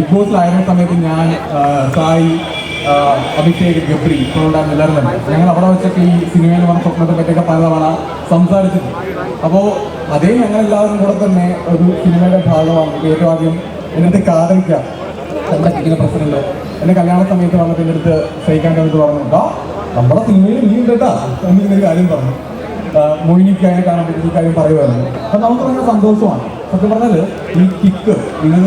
Big ബോസിലായിരുന്ന സമയത്ത് ഞാൻ സായി അഭിഷേക് ഗബ്രി എല്ലാവരും തന്നെ. ഞങ്ങൾ അവിടെ വെച്ചൊക്കെ ഈ സിനിമയിൽ വന്ന സ്വപ്നത്തെ പറ്റിയൊക്കെ പലതവണ സംസാരിച്ചിട്ടുണ്ട്. അപ്പോൾ അതേ ഞങ്ങളെല്ലാവരും കൂടെ തന്നെ ഒരു സിനിമയുടെ ഭാഗമാണ്. ഇപ്പോൾ ഏറ്റവും ആദ്യം എന്നിട്ട് കാതലിക്കാം ഇങ്ങനെ പ്രസിഡന്റ് എന്റെ കല്യാണ സമയത്ത് വന്നിട്ട് എന്റെ അടുത്ത് സഹിക്കാൻ കഴിഞ്ഞിട്ട് പറഞ്ഞു "ദാ, നമ്മുടെ സിനിമയിൽ നീ ഉണ്ട് കേട്ടാ എന്നിങ്ങനെ കാര്യം പറഞ്ഞു. മൊയിനിക്കായി കാരണം പറ്റുന്ന ഈ കാര്യം പറയുമായിരുന്നു അപ്പൊ നമുക്ക് ഭയങ്കര സന്തോഷമാണ്. സത്യം പറഞ്ഞാൽ ഈ കിക്ക് നിങ്ങൾ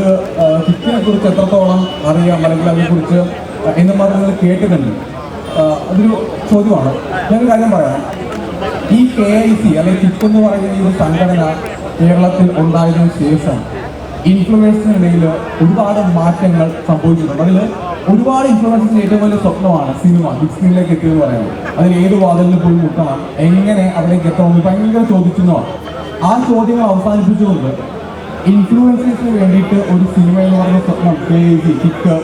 കിക്കിനെ കുറിച്ച് എത്രത്തോളം അറിയാം? അല്ലെങ്കിൽ അതിനെക്കുറിച്ച് എന്തുമാത്രം നിങ്ങൾ കേട്ടിട്ടുണ്ട്. അതൊരു ചോദ്യമാണ്. ഞാനൊരു കാര്യം പറയാം. ഈ കെ ഐ സി അല്ലെങ്കിൽ കിക്ക് എന്ന് പറയുന്ന ഈ ഒരു സംഘടന കേരളത്തിൽ ഉണ്ടായതിനു ശേഷം ഇൻഫ്ലുവൻസിനിടയിൽ ഒരുപാട് മാറ്റങ്ങൾ സംഭവിച്ചിട്ടുണ്ട്. അതിൽ ഒരുപാട് ഇൻഫ്ലുവൻസിന് ഏറ്റവും വലിയ സ്വപ്നമാണ് സിനിമ ബിഗ് സ്ക്രീനിലേക്ക് എത്തിയെന്ന് പറയുന്നത്. അതിൽ ഏത് വാതിലിൽ പോയി മുട്ടണം എങ്ങനെ അവിടേക്ക് എത്തണം ഭയങ്കര ചോദിക്കുന്നതാണ്. ആ ചോദ്യങ്ങൾ അവസാനിപ്പിച്ചുകൊണ്ട് ഇൻഫ്ലുവൻസേഴ്സിന് വേണ്ടിയിട്ട് ഒരു സിനിമ എന്ന് പറയുന്ന സ്വപ്നം കെ ഐ കിക്ക്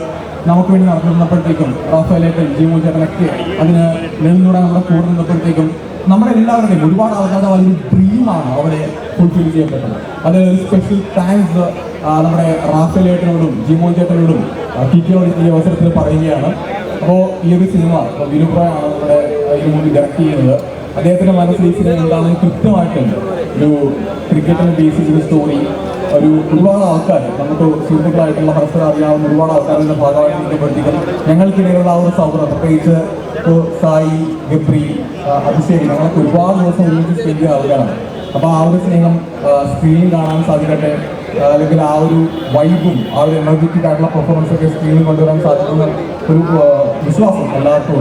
നമുക്ക് വേണ്ടി നടന്നിരുന്നപ്പോഴത്തേക്കും റാഫേലേട്ടൻ ജിമു ചേട്ടനൊക്കെ അതിന് നെടുന്നൂടെ നമ്മുടെ കൂടെ നിന്നപ്പോഴത്തേക്കും നമ്മുടെ എല്ലാവരുടെയും ഒരുപാട് ആൾക്കാരുടെ വലിയൊരു ഡ്രീമാണ് അവരെ ഫുൾഫിൽ ചെയ്യപ്പെട്ടത് അതിൽ ഒരു സ്പെഷ്യൽ താങ്ക്സ് നമ്മുടെ റാഫേലേട്ടനോടും ജിമോൻ ചേട്ടനോടും കിക്കിനോടും ഈ അവസരത്തിൽ പറയുകയാണ്. അപ്പോൾ ഈ ഒരു സിനിമ വിനുപ്രായമാണ് നമ്മുടെ ഈ മൂവി ഡയറക്ട് ചെയ്യുന്നത്. അദ്ദേഹത്തിന്റെ മനസ്സിൽ ഈ സിനിമ എന്താണെന്ന് കൃത്യമായിട്ടുണ്ട് ഒരു ക്രിക്കറ്റിനെ ബേസ് ചെയ്ത സ്റ്റോറി ഒരു ഒരുപാട് ആൾക്കാർ നമുക്ക് സുഹൃത്തുക്കളായിട്ടുള്ള പരസ്പരം അറിയാവുന്ന ഒരുപാട് ആൾക്കാരുടെ ഭാഗമായിട്ട് ഇഷ്ടപ്പെടുത്തിക്കും ഞങ്ങൾക്കിടയിലുള്ള ആ ഒരു സൗഹൃദം പ്രത്യേകിച്ച് ഇപ്പോൾ സായി ഗബ്രി അഭിഷേക് ഞങ്ങളൊക്കെ ഒരുപാട് ദിവസം ഒരുമിച്ച് സ്പെൻഡ് ആൾക്കാരാണ് അപ്പോൾ ആ ഒരു സ്നേഹം സ്ക്രീനിൽ കാണാൻ സാധിക്കട്ടെ. അല്ലെങ്കിൽ ആ ഒരു വൈബും ആ ഒരു എനർജറ്റിക് ആയിട്ടുള്ള പെർഫോമൻസ് ഒക്കെ സ്ക്രീനിൽ കൊണ്ടുവരാൻ സാധിക്കുന്ന ഒരു വിശ്വാസം എല്ലാവർക്കും